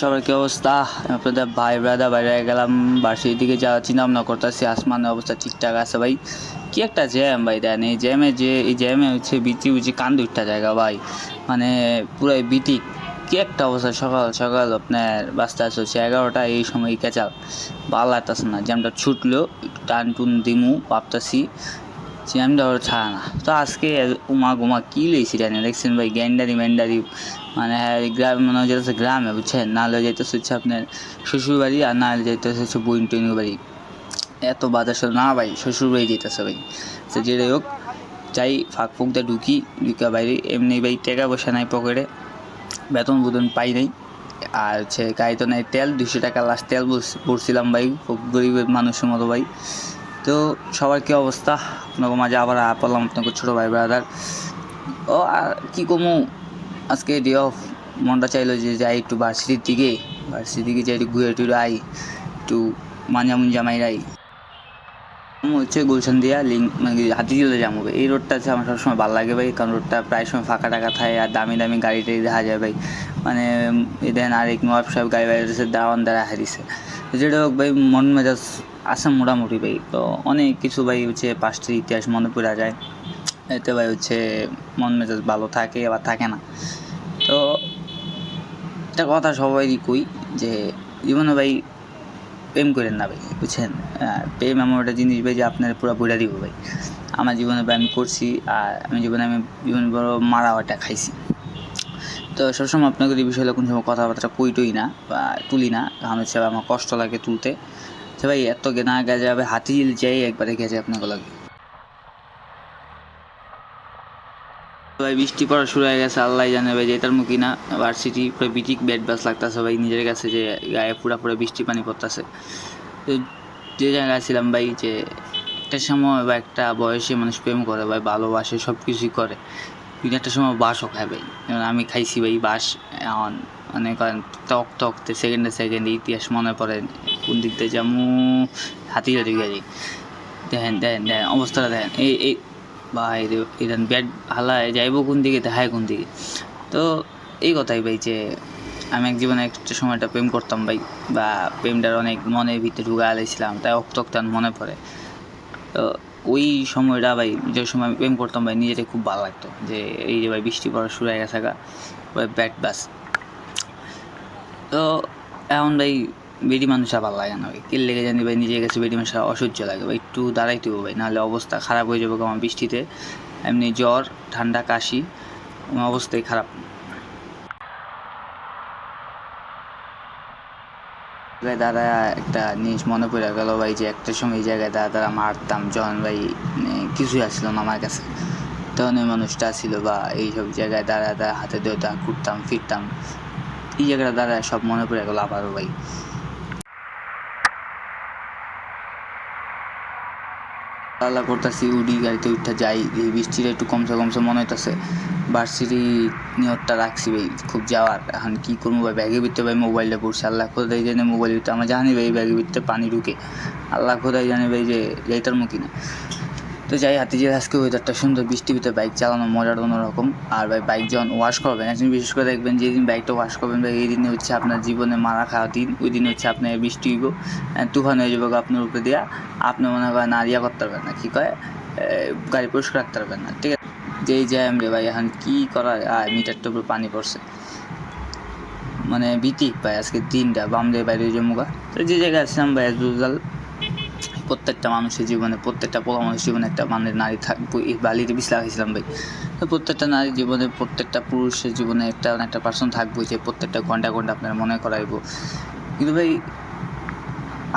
সবার কি অবস্থা? আপনাদের ভাই ব্রাদা বাইরে গেলাম বার্ষিক দিকে যা চিন্তা ভাবনা করতেছি, আসমানের অবস্থা ঠিকঠাক আছে ভাই? কি একটা জ্যাম ভাই, দেন এই জ্যামে যে, এই জ্যামে হচ্ছে বিচি উচি কান দুইটা জায়গা ভাই। মানে পুরো বিটি কি একটা অবস্থা, সকাল সকাল আপনার আসছে হচ্ছে এগারোটা, এই সময় কেচাল। ভালো লাগতেছে না জ্যামটা ছুটলো টান টুন দিমু, ভাবতেছি জ্যামটা ওর ছাড়া না তো আজকে উমা গুমা কী লইছি জানি দেখছেন ভাই গ্যান্ডারি ম্যান্ডারি মানে হ্যাঁ গ্রাম, মনে যেতেছে গ্রামে, বুঝছেন? নাহলে যাইতেছে হচ্ছে আপনার শ্বশুর বাড়ি আর নাহলে যাইতেছে হচ্ছে বইন টইন বাড়ি। এত সাথে না ভাই শ্বশুর বাড়ি যেতেছে ভাই। তো যেটাই হোক, যাই ফাঁক ফুক দিয়ে ঢুকি ঢুকা বাইরে, এমনি ভাই টাকা পয়সা নাই পকেটে, বেতন বুতন পাই নাই। আর হচ্ছে গাড়ি তো নাই তেল দুশো টাকা লাস্ট তেল ভরছিলাম ভাই, খুব গরিবের মানুষের মতো ভাই। তো সবার কী অবস্থা? আপনাকে মাঝে আবার পড়লাম আপনাকে ছোটো ভাই ব্রাদার ও, আর কী কমু? আজকে ডে অফ মনটা চাইলো যে যাই একটু ভার্সিটির দিকে। ভার্সিটির দিকে যাই, একটু ঘুরে টুরে আই, একটু মাঞ্জা মুঞ্জা মাইরাই হচ্ছে গুলশান দিয়া লিঙ্ক মানে হাতি চলে যাব এই রোডটা হচ্ছে আমার সবসময় ভালো লাগে ভাই, কারণ রোডটা প্রায় সময় ফাঁকা টাকা থাকে আর দামি দামি গাড়ি টাড়ি দেখা যায় ভাই। মানে দেন আরেক নবাব সাহেব গাড়ি বাইরে দিচ্ছে দাওয়ান দ্বারা হারিয়েছে। যেটা হোক ভাই, মন মেজাজ আছে মোটামুটি ভাই। তো অনেক কিছু ভাই হচ্ছে পাঁচটির ইতিহাস মনে পড়ে যায়। এতে ভাই হচ্ছে মন মেজাজ ভালো থাকে আবার থাকে না। তো একটা কথা সবাইই কই যে, জীবনে ভাই প্রেম করেন না ভাই, বুঝছেন? প্রেম এমন একটা জিনিস ভাই যে আপনার পুরো বইটা দিব ভাই। আমার জীবনে ব্যায়াম করছি আর আমি জীবনে আমি বিভিন্ন বড় মারাওয়াটা খাইছি। তো সবসময় আপনাকে এই বিষয়ে কোনো সময় কথাবার্তা কইটই না বা তুলি না। কারণ হচ্ছে আমার কষ্ট লাগে তুলতে। সে ভাই এত গেনা গেছে হাতি যাই একবারে গেছে আপনাকে লাগে। ভাই বৃষ্টি পড়া শুরু হয়ে গেছে আল্লাহ জানে ভাই যেটার মুখী না। ভার্সিটি পুরো বিটিক ব্যাট বাস লাগতেছে ভাই, নিজের কাছে যে গায়ে পুরা পুরো বৃষ্টি পানি পড়তেছে। তো যে জায়গায় ছিলাম ভাই যে একটা সময় বা একটা বয়সে মানুষ প্রেম করে ভাই, ভালোবাসে সব কিছুই করে। কিন্তু একটা সময় বাসও খায় ভাই। যেমন আমি খাইছি ভাই বাস, এখন মানে করেন টক টকতে সেকেন্ডে সেকেন্ডে ইতিহাস মনে পড়ে কোন দিক দিয়ে যেমন হাতি হাতি দেখেন দেখেন দেখেন, অবস্থাটা দেখেন। এই এই ভাই এটা ব্যাট হালায় যাইব কোন দিকে, দেখায় কোন দিকে। তো এই কথাই ভাই যে আমি এক জীবনে একটা সময়টা প্রেম করতাম ভাই, বা প্রেমটার অনেক মনের ভিতরে ঢুকা আলাইছিলাম, তাই অক্তক্তান মনে পড়ে। তো ওই সময়টা ভাই, যে সময় আমি প্রেম করতাম ভাই নিজেকে খুব ভালো লাগতো যে এই যে ভাই বৃষ্টি পড়া শুরু হয়ে গেছে ব্যাট বাস। তো এখন ভাই বেডি মানুষ ভালো লাগে না, ভাই। কে লেগে জানি ভাই, নিজের কাছে বেডি মানুষ অসহ্য লাগে ভাই। একটু দাঁড়াইতে হবে ভাই, নাহলে অবস্থা খারাপ হয়ে যাবে আমার বৃষ্টিতে। এমনি জ্বর, ঠান্ডা, কাশি, আমার অবস্থাই খারাপ। দাদা, একটা জিনিস মনে পড়ে গেল ভাই, যে একটা সময় এই জায়গায় দাদা মারতাম যখন ভাই মানে কিছুই আসছিল না আমার কাছে। তখন ওই মানুষটা ছিল বা এইসব জায়গায় দাঁড়া দাঁড়া হাতে ধরতা ঘুরতাম, ফিরতাম। এই জায়গাটা দাঁড়া সব মনে পড়ে গেল আবারও ভাই। আল্লাহ করতেছি, উডি গাড়িতে উঠতে যাই, এই বৃষ্টিটা একটু কমসে কমসে মনে হইতেছে বার্সিটি নিয়তটা রাখছি ভাই, খুব যাওয়ার, এখন কী করব ভাই, ব্যাগে ভিতরে ভাই মোবাইলটা পড়ছে, আল্লাহ খোদাই জানে মোবাইল ভিতরে, আমার জানি ভাই ব্যাগে ভিতরে পানি ঢুকে, আল্লাহ খোদাই জানে ভাই যে যাইতার মুখি না। তো যাই হাতে যে আজকে ওয়েদারটা সুন্দর বৃষ্টি ভিতরে বাইক চালানো মজার অন্যরকম। আর ভাই বাইক যখন ওয়াশ করবেন একদিন বিশেষ করে দেখবেন যেদিন বাইকটা ওয়াশ করবেন ভাই এই দিনে হচ্ছে আপনার জীবনে মারা খাওয়া দিন ওই দিন হচ্ছে আপনার বৃষ্টি হইব তুফান হয়ে যাবে আপনার উপরে দিয়া আপনি মনে করেন না ইয়া করতে পারবেন না কি কয় গাড়ি পরিষ্কার রাখতে পারবেন না ঠিক আছে? যেই জ্যাম রে ভাই এখন কী করা আর মিটারটার উপরে পানি পড়ছে। মানে ভীতিক ভাই আজকে দিনটা বাম দিয়ে বাইরে জমুগা তো যে জায়গায় আসলাম ভাই usual, প্রত্যেকটা মানুষের জীবনে, প্রত্যেকটা পোলা মানুষের জীবনে একটা মানে নারী থাকব, এই বালিতে বিষ লাগাইছিলাম ভাই। প্রত্যেকটা নারীর জীবনে, প্রত্যেকটা পুরুষের জীবনে একটা একটা পার্সন থাকব, যে প্রত্যেকটা ঘণ্টা ঘণ্টা আপনার মনে করাইবো। কিন্তু ভাই,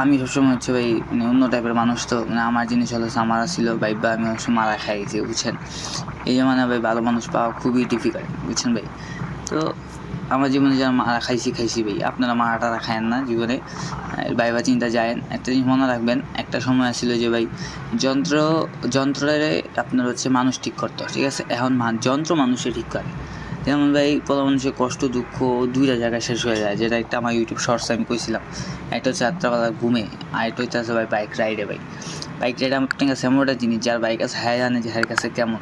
আমি সবসময় হচ্ছে ভাই মানে অন্য টাইপের মানুষ তো মানে আমার জিনিস হলো সামারা ছিল ভাই বা আমি অবশ্য মারা খাই, যে বুঝছেন? এই জমানে ভাই ভালো মানুষ পাওয়া খুবই ডিফিকাল্ট বুঝছেন ভাই? তো আমার জীবনে যারা মারা খাইছি খাইছি ভাই, আপনারা মারা খায়েন না জীবনে। বাইবা চিন্তা যায়েন, একটা জিনিস মনে রাখবেন, একটা সময় ছিল যে ভাই, যন্ত্র, যন্ত্রের আপনার হচ্ছে মানুষ ঠিক করতো, ঠিক আছে? এখন যন্ত্র মানুষে ঠিক করে। যেমন ভাই প্রথম মানুষের কষ্ট, দুঃখ দুইটা জায়গায় শেষ হয়ে যায়। যেটা একটা আমার ইউটিউব শর্টস আমি কইছিলাম, একটা হচ্ছে রাত্রাবেলা ঘুমে, আর একটা হচ্ছে ভাই বাইক রাইডে ভাই। বাইক রাইড আমার কাছে এমন একটা জিনিস, যার বাইক আছে হ্যাঁ জানে যে হ্যার কাছে কেমন।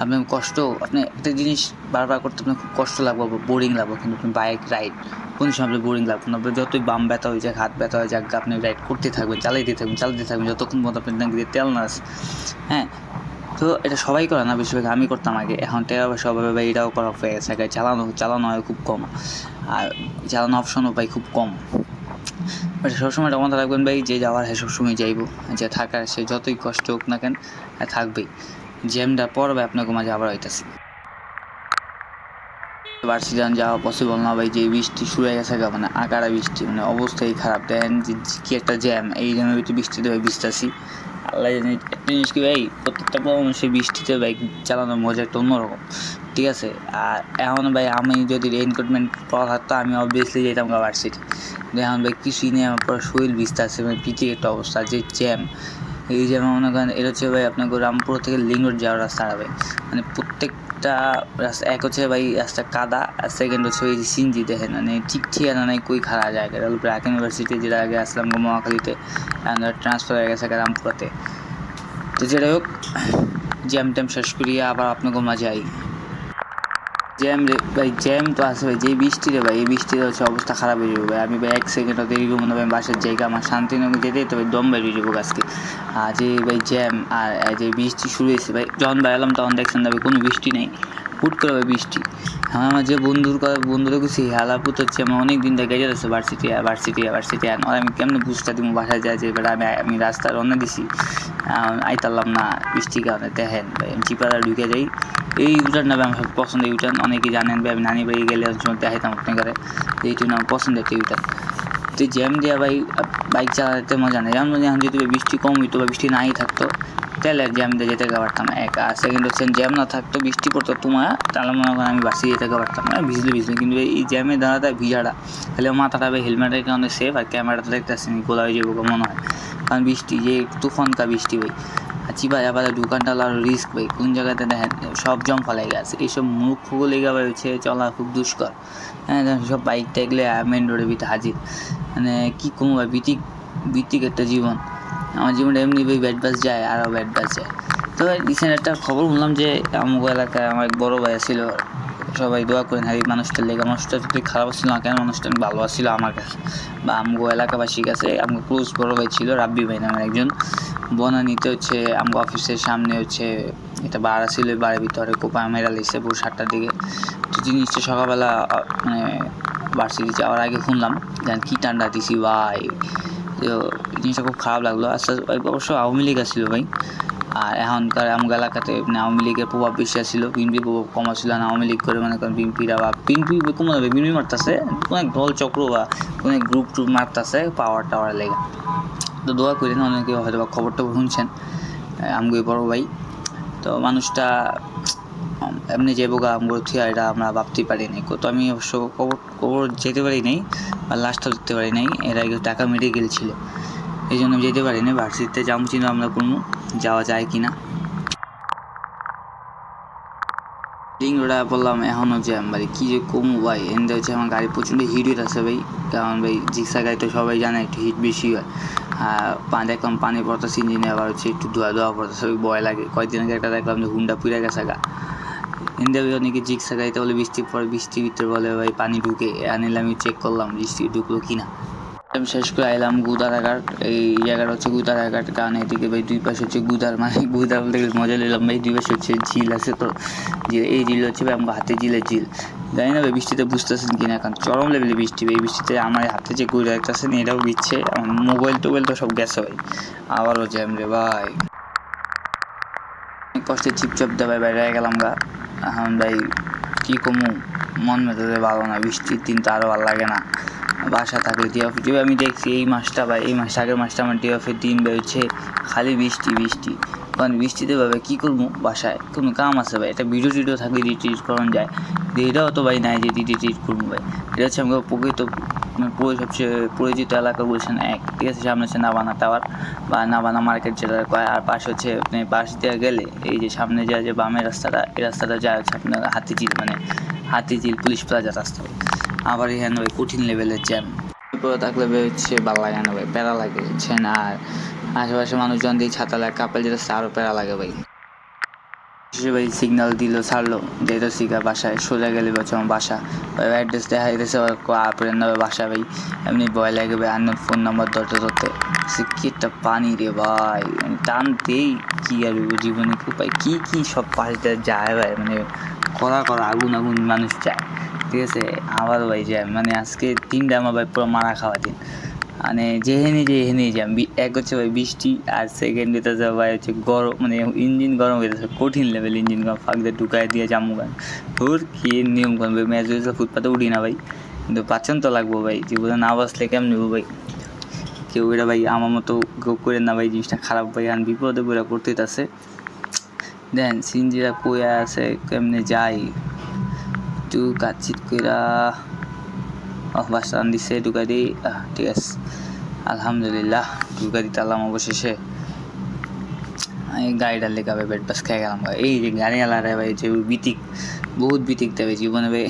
আপনার কষ্ট। আপনি একটা জিনিস বারবার করতে আপনার খুব কষ্ট লাগবে বোরিং লাগবে। কিন্তু আপনি বাইক রাইড কোনো সময় আপনি বোরিং লাগবে না। যতই বাম ব্যথা হয়ে যাক, হাত ব্যথা হয়ে যাক, আপনি রাইড করতে থাকবেন, চালাইতে থাকবেন চালাতে থাকবেন। যতক্ষণ পর্যন্ত আপনার ট্যাঙ্কিতে তেল না হ্যাঁ? তো এটা সবাই করে না, বেশিরভাগ আমি করতাম আগে। এখন টেরা বা সবাই এটাও করা হয়ে গেছে। আগে চালানো চালানো হয় খুব কম। আর চালানো অপশনও পাই খুব কম। বাট সবসময় এটা মাথায় রাখবেন, ভাই, যে যাওয়ার হ্যাঁ সবসময় যাইবো। যে থাকার, সে যতই কষ্ট হোক না কেন, থাকবেই। জ্যামটা পড়বে, আপনাকে মাঝে আবার হইতেছে। বার্সিলান যাওয়া পসিবল না ভাই, যে বৃষ্টি শুরু হয়ে গেছে মানে আকারা বৃষ্টি মানে অবস্থাই খারাপ। দেখেন যে কি একটা জ্যাম, এই জ্যামের ভিতরে বৃষ্টিতে ভাই ভিজতেছি আল্লাহ জানি, একটা জিনিস কি ভাই, প্রত্যেকটা মানুষের বৃষ্টিতে বাইক চালানোর মজা একটা অন্যরকম, ঠিক আছে? আর এখন ভাই, আমি যদি রেইনকোটমেন্ট পরা থাকতো, আমি অবভিয়াসলি যেতাম গা ভার্সিটি এখন ভাই, কিছুই নেই, আমার পুরো শরীর ভিজতেছে মানে পিঠে একটা অবস্থা, যে জ্যাম। এই যে মনে করেন, এটা হচ্ছে ভাই আপনাকে রামপুর থেকে লিঙ্ক রোড যাওয়ার রাস্তা হবে মানে প্রত্যেকটা রাস্তা, এক হচ্ছে ভাই রাস্তা কাদা, আর সেকেন্ড হচ্ছে ওই সিনজি দেখেন মানে ঠিক ঠিকানা নাই, কই খারাপ জায়গা। এটা হলো ব্র্যাক ইউনিভার্সিটি যেটা আগে আসলাম মহাখালীতে ট্রান্সফার হয়ে গেছে রামপুরাতে তো যেটা হোক জ্যাম ট্যাম শেষ করিয়ে আবার আপনাকে মাঝে আই জ্যাম রে, ভাই, জ্যাম তো আছে ভাই, যে বৃষ্টি রে ভাই, এই বৃষ্টিতে হচ্ছে অবস্থা খারাপ হয়ে যাবে। ভাই আমি ভাই, এক সেকেন্ডও দেরি করব না ভাই বাসার জায়গা, আমার শান্তিনগর যেতে তো ভাই দম বেরিয়ে যাব আজকে। আর যে ভাই জ্যাম, আর যে বৃষ্টি শুরু হয়েছে ভাই, যখন ভাই তখন দেখছেন না ভাই, কোনো বৃষ্টি নেই। হুট করে বৃষ্টি। হ্যাঁ আমার যে বন্ধুর কথা বন্ধুরা কিছু হালাপুত হচ্ছে, আমার অনেক দিন থেকে যেতেছে ভার্সিটি ভার্সিটি ভার্সিটি আর আমি কেমন বুঝটা দিব বাসায় যায় যে এবার আমি আমি রাস্তা রওনা দিছি। আইতারলাম না বৃষ্টির কারণে, দেখেন চিপাড়া ঢুকে যাই। এই ইউটার না আমার পছন্দ ইউটার অনেকেই জানেন ভাই, আমি নানি বাড়ি গেলে অনেক সময় দেখাইতাম আপনার ঘরে এইটু না আমার পছন্দের একটা ইউটার তো জ্যাম দিয়া ভাই বাইক চালাতে মজা নেই। যেমন এখন যদি বৃষ্টি কম হইতো বা বৃষ্টি নাই থাকতো, তাহলে জ্যাম দিয়ে যেতে পারতাম এক। আর সেকেন্ড হচ্ছে জ্যাম না থাকতো, বৃষ্টি পড়তো তোমার, তাহলে মনে করেন আমি বাসি যেতে পারতাম না, ভিজলে ভিজলে। কিন্তু এই জ্যামে দাঁড়াতে ভিজাটা, তাহলে মাথাটা হেলমেটের কারণে সেফ আর ক্যামেরাটা দেখতেছি গোলা হয়ে যাব মনে হয়। কারণ বৃষ্টি, যে তুফানকা বৃষ্টি ভাই। আর ভাই, আবার দোকানটা আরও রিস্ক ভাই। কোন জায়গাতে দেখেন, সব জম ফলাই গেছে। এইসব মুখ লেগে ভাই হচ্ছে চলা খুব দুষ্কর। হ্যাঁ সব বাইক দেখলে মেন রোডে বিতে হাজির। মানে কী কমু ভাই বিতিক বিতিক একটা জীবন। আমার জীবনে এমনি ভাই ব্যাট বাস যায় আরও ব্যাট বাস যায়। তো রিসেন্ট একটা খবর শুনলাম যে আমগো এলাকায় আমার এক বড় ভাই ছিল। সবাই দোয়া করেন এই মানুষটার লেগে। মানুষটা যদি খারাপ ছিল না কেন, মানুষটা ভালো ছিল আমার কাছে। বা আমগো এলাকাবাসীর কাছে, আমগো ক্লোজ বড় ভাই ছিল, রাব্বি ভাই নামের একজন। বনানীতে হচ্ছে, আমগো অফিসের সামনে হচ্ছে, এটা বাড়া ছিল বাড়ির ভিতরে কোপা মেরা লিখছে পুরো সাতটার দিকে। তো জিনিসটা সকালবেলা মানে ভার্সিটি যাওয়ার আগে শুনলাম যেন কী ঠান্ডা দিছি ভাই। তো জিনিসটা খুব খারাপ লাগল। আস্তে আস্তে অবশ্য আওয়ামী লীগ আসছিল ভাই। আর এখনকার আমগো এলাকাতে মানে আওয়ামী লীগের প্রভাব বেশি আসছিল বিএনপি প্রভাব কম আসছিল না আওয়ামী লীগ করে মনে করেন বিএনপিরা বা বিএনপি কম হবে বিএনপি মারতেছে, অনেক দল চক্র বা অনেক গ্রুপ ট্রুপ মারতেছে পাওয়ার টাওয়ার লেগে। তো দোয়া করেন অনেকে হয়তো বা খবরটা শুনছেন আমগো বড় ভাই। তো মানুষটা এমনি যে বোকা আমগো থিয়া এটা আমরা ভাবতেই পারি নাই। তো আমি অবশ্য খবর খবর যেতে পারি নাই, বা লাস্টও দেখতে পারি নাই, এর আগে টাকা মেডিকেল ছিল এই জন্য যেতে পারি না ভার্সিটিতে যাব চিন্তা আমরা করব যাওয়া যায় কি না রিং রোডা বললাম এখনও জ্যাম ভাই কী যে কমু ভাই, এনতে হচ্ছে আমার গাড়ি প্রচণ্ড হিট হয়ে আছে ভাই। কারণ ভাই জিক্সা গাড়ি তো সবাই জানে একটু হিট বেশি হয়। আর পা- দেখলাম পানি পড়তেছে ইঞ্জিনে, আবার হচ্ছে একটু ধোয়া ধোয়া পড়তেছে ভয় লাগে। কয়েকদিন আগে একটা দেখলাম যে হুন্ডা পুড়ে গেছে গা। ভাই অনেকে জিক্সা গাড়িতে বলে বৃষ্টি পরে বৃষ্টির ভিতরে বলে ভাই পানি ঢুকে। আনিলে আমি চেক করলাম, বৃষ্টি ঢুকলো কিনা। আমি শেষ করে আইলাম গুদারাঘাট। এই জায়গাটা হচ্ছে গুদারাঘাট কারণ এদিকে ভাই দুই পাশে হচ্ছে গুদার মানে গুদার বলতে গেলে মজা নিলাম ভাই। দুই পাশে হচ্ছে ঝিল আছে তো। ঝিল, এই ঝিল হচ্ছে ভাই আমার হাতে ঝিলের ঝিল। জানি না ভাই, বৃষ্টিতে বুঝতেছেন কিনা কারণ চরম লেভেলে বৃষ্টি এই বৃষ্টিতে আমার হাতে যে গুড় রাখতেছেন এটাও বিচ্ছে আমার মোবাইল টোবাইল তো সব গেছে ভাই। আবারও জ্যাম রে ভাই। অনেক কষ্টে চিপচাপ দেবাই বাইরে গেলাম গা। এখন ভাই কী কমু? মন মেজাজে ভালো না, বৃষ্টির দিন তো আরও ভালো লাগে না। বাসা থাকলে ডে অফ যেভাবে আমি দেখছি এই মাসটা বা এই মাস আগের মাসটা আমার ডে অফের দিন বেরোচ্ছে খালি বৃষ্টি বৃষ্টি। কারণ বৃষ্টিতে ভাবে কী করব বাসায়? কোনো কাম আছে ভাই, একটা ভিডিও টিডিও থাকলে রিট্রিট করানো যায়। যে এটাও তো ভাই নাই যে রিট্রিট করব ভাই। এটা হচ্ছে আমাকে প্রকৃত মানে সবচেয়ে পরিচিত এলাকা বলছেন এক। ঠিক আছে, সামনে হচ্ছে নাবানা টাওয়ার বা নাবানা মার্কেট যেটা কয় আর পাশে হচ্ছে আপনি পাশ দিয়ে গেলে এই যে সামনে যা যে বামের রাস্তাটা, এই রাস্তাটা যায় হচ্ছে আপনার হাতিঝিল মানে হাতিঝিল পুলিশ প্লাজা রাস্তা। আবার এখানে ওই কঠিন লেভেলের জ্যাম এরপরে থাকলে হচ্ছে ভালো লাগে না ভাই, প্যারা লাগে, বুঝছেন? আর আশেপাশে মানুষজন দিয়ে ছাতা লাগে কাপেল যেতে আরও প্যারা লাগে ভাই। ভাই সিগন্যাল দিল, ছাড়লো, যেহেতু শিখা বাসায়, সোজা গেলে বলছে আমার বাসা। অ্যাড্রেস দেখা দিতেছে আপনার নামে বাসা ভাই। এমনি ভয় লাগে ভাই আন্ন ফোন নাম্বার ধরতে ধরতে। সে পানি রে ভাই মানে টানতেই কি আর জীবনে? উপায় কি কি সব পাশে যায় ভাই মানে করা করা আগুন আগুন মানুষ যায় ঠিক আছে, আবার ভাই যায় মানে আজকে তিনটা আমার ভাই পুরো মারা খাওয়া দিন। মানে যেহেনি যেহেনি যাম বি- এক হচ্ছে ভাই বৃষ্টি, আর সেকেন্ড হইতেছে ভাই হচ্ছে গরম মানে ইঞ্জিন গরম হয়ে হইতেছে, কঠিন লেভেল ইঞ্জিন গরম, ফাঁক দিয়ে ঢুকাই দিয়ে জামু গান। তোর কি নিয়ম করবে ম্যাচ হয়েছে ফুটপাতে উঠি না, ভাই। কিন্তু পাচ্ছেন তো লাগবো, ভাই জীবনে না বাসলে কেমন নেব ভাই? কেউ এটা, ভাই, আমার মতো কেউ করে না, ভাই, জিনিসটা খারাপ, ভাই, আর বিপদে পড়ে করতে আছে দেন সিনজিরা কইয়া আছে, কেমনে যাই একটু কাচিত কইরা আহ বাস টান দিছে ঢুকাই আহ, ঠিক আছে। আলহামদুলিল্লাহ ঢুকাই দিতে আলাম অবশেষে। এই গাড়িটা লেখা ভাই বেড বাস খেয়ে গেলাম। ভাই এই যে গাড়িওয়ালা রে ভাই যে বিতিক বহুত বিতিক দেবে জীবনে ভাই।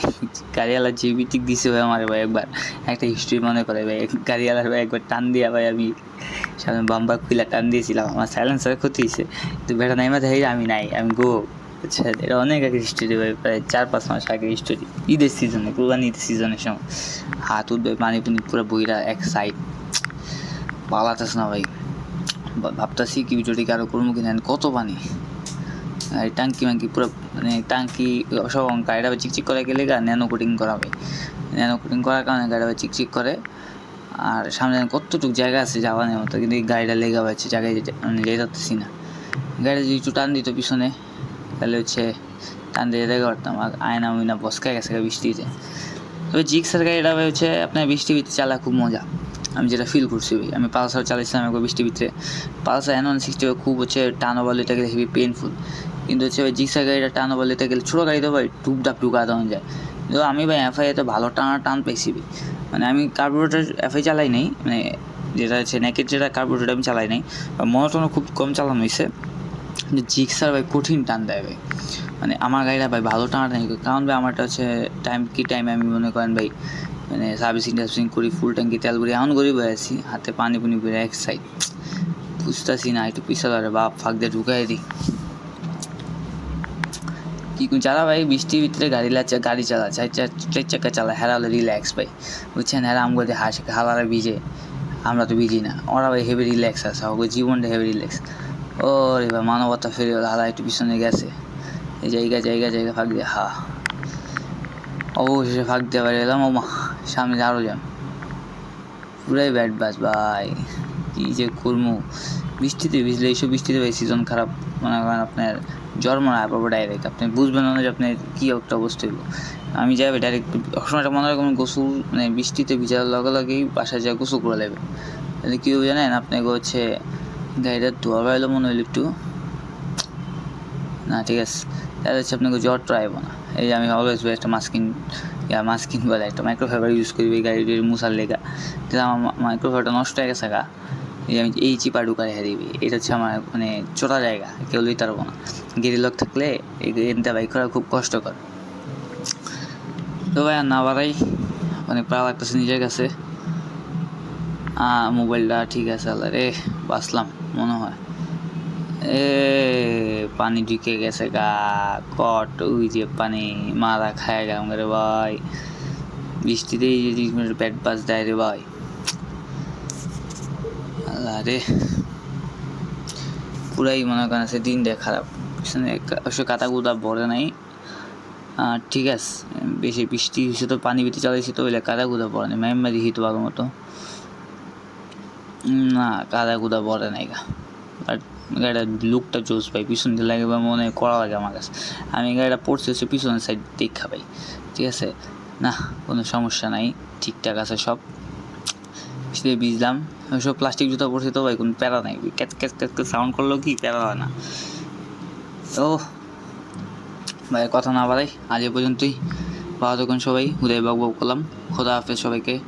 গাড়িওয়ালা যে বিতিক দিছে ভাই আমার ভাই একবার। একটা হিস্ট্রি মনে করে ভাই। গাড়িওয়ালার ভাই একবার টান দিয়া ভাই আমি সামনে বাম্বার খুলে টান দিয়েছিলাম। আমার সাইলেন্সার ক্ষতি হয়েছে কিন্তু বেটা নাই মাথায় আমি নাই আমি গো। আচ্ছা এটা অনেক আগে হিস্ট্রি ভাই প্রায় চার, পাঁচ মাস আগে হিস্ট্রি ঈদের সিজনে কোরবানি ঈদের সিজনের সময়। হাত উঠবে, পানি পুনি পুরো বইরা এক সাইড পালাতেছ না ভাই। ভাবতাছি কি ভিডিওটি কারও করব কিনা কত পানি? আর টাঙ্কি মাঙ্কি পুরো মানে টাঙ্কি সব গাড়িটা আবার চিকচিক করে গেলে গা, ন্যানো কোটিং করা হবে ন্যানো কোটিং করার কারণে আবার চিকচিক করে। আর সামনে কতটুকু জায়গা আছে যাওয়ানোর মতো, কিন্তু গাড়িটা লেগে পাচ্ছে জায়গায় মানে যেতে না। গাড়িটা যদি একটু টান দিত পিছনে তাহলে হচ্ছে টান দিয়ে যেতে আর আয়না উইনা বসকা গেছে বৃষ্টিতে। তবে জিক্সের গাড়িটা ভাই হচ্ছে আপনার বৃষ্টি ভিতরে চালা খুব মজা। আমি যেটা ফিল করছি ভাই, আমি পালসার চালাইছিলাম একবার বৃষ্টি ভিতরে। পালসার এন ওয়ান সিক্সটি খুব হচ্ছে টানো বলিতে গেলে হেভি পেনফুল কিন্তু হচ্ছে ওই জিক্সার গাড়িটা টানো বলিতে গেলে ছোটো গাড়িতে ভাই টুকটাপ টুকা দেওয়া যায়। কিন্তু আমি ভাই এফআই এতে ভালো টানা, টান পেয়েছি ভাই। মানে আমি কার্বোরেটার এফআই চালাই নাই মানে যেটা হচ্ছে নেকেট যেটা কার্বোরেটার আমি চালাই নাই মনোটনও খুব কম চালানো হয়েছে। জিক্সার ভাই কঠিন টান দেয় ভাই। মানে আমার গাড়িটা ভাই ভালো টানা টানি করে। কারণ ভাই আমারটা হচ্ছে টাইম কি টাইমে আমি মনে করেন ভাই মানে সার্ভিসিং টার্ভিসিং করি ফুল ট্যাঙ্কি তেল করি এমন করে আছি, হাতে পানি পুনি করে এক সাইড বুঝতেছি না, একটু পিছাল আরে বাপ ফাঁক দিয়ে ঢুকাই দিই। কি যারা ভাই বৃষ্টির ভিতরে গাড়ি লাচ্ছে গাড়ি চালা, চার চার চাকা চালায় হেরা হলে রিল্যাক্স ভাই। বুঝছেন? হেরা দিয়ে হাসে, হালারা ভিজে। আমরা তো ভিজি না। ওরা ভাই হেভি রিল্যাক্স আছে জীবনটা হেভি রিল্যাক্স ও রে ভাই, মানবতা ফেরে হলো একটু পিছনে গেছে। এই জায়গা জায়গা জায়গা ফাঁক দিয়ে, হা। অবশেষে ফাঁক দিয়ে বাড়ি এলাম ও মা সামনে আরও যাম পুরাই ব্যাড বাস ভাই। কী যে করব বৃষ্টিতে ভিজলে, এইসব বৃষ্টিতে ভাই সিজন খারাপ। মনে করেন আপনার জ্বর মনে হয় পাবো ডাইরেক্ট আপনি বুঝবেন না যে আপনার কী একটা অবস্থা হইব আমি যাবে ডাইরেক্ট সময়টা মনে কোনো গোসল মানে বৃষ্টিতে ভিজার লগে, লগেই বাসায় যায় গোসল করে নেবে তাহলে কী হবে জানেন? আপনাকে হচ্ছে গাড়িটা ধোয়া বেরোলো মনে হইল একটু। না, ঠিক আছে। তাহলে হচ্ছে আপনাকে জ্বরটা আইব না। এই যে আমি অলওয়েজ একটা মাস্কিন ইয়া মাস্কিন বলে একটা মাইক্রোফাইবার ইউজ করি এই গাড়িটির মুসার লেগা। কিন্তু আমার মাইক্রোফাইবারটা নষ্ট হয়ে গেছে গা। এই আমি এই চিপা ঢুকা রেখে দিবি। এটা হচ্ছে আমার মানে ছোটা জায়গা, কেউ লইতে পারব না। গেরি লোক থাকলে এনতে বাইক করা খুব কষ্টকর। তো ভাই না বাড়াই অনেক প্রায় লাগতেছে নিজের কাছে। মোবাইলটা ঠিক আছে, আল্লাহ রে, বাঁচলাম। মনে হয়। এ, পানি ঢুকে গেছে গা, কট, ওই যে পানি মারা খায় গেলাম রে ভাই। বৃষ্টিতে এই যে পেট বাস দেয় রে, ভাই। আল্লাহ রে। পুরাই মনে করেন সে দিন দেয় খারাপ। অবশ্য কাতা কুদা ভরে নাই। আর ঠিক আছে, বেশি বৃষ্টি হয়েছে তো, পানি ভিতরে চালাইছে তো ওইলে কাদা কুদা পড়ে নাই। ম্যাম মারি হিত ভালো মতো। না কাদা কুদা পড়ে নাই গা। বাট গাড়িটা লুকটা জোস পাই, পিছন দিয়ে বা মনে করা লাগে আমার কাছে। আমি গাড়িটা পড়ছে হচ্ছে পিছনের সাইড দেখা পাই, ঠিক আছে? না, কোনো সমস্যা নাই, ঠিকঠাক আছে সব। বৃষ্টিতে ভিজলাম সব প্লাস্টিক জুতা পড়ছে তো ভাই, কোনো প্যারা নাই। Catch catch catch catch sound করলেও কি প্যারা হয় না। তো, ভাই, কথা না বাড়াই, আজ এ পর্যন্তই। ভালো থাকুন সবাই হুদাই বাবু বাবু করলাম। খোদা হাফেজ সবাইকে।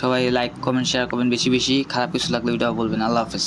সবাই লাইক কমেন্ট শেয়ার করবেন বেশি বেশি খারাপ কিছু লাগলে ভিডিও বলবেন। আল্লাহ হাফেজ।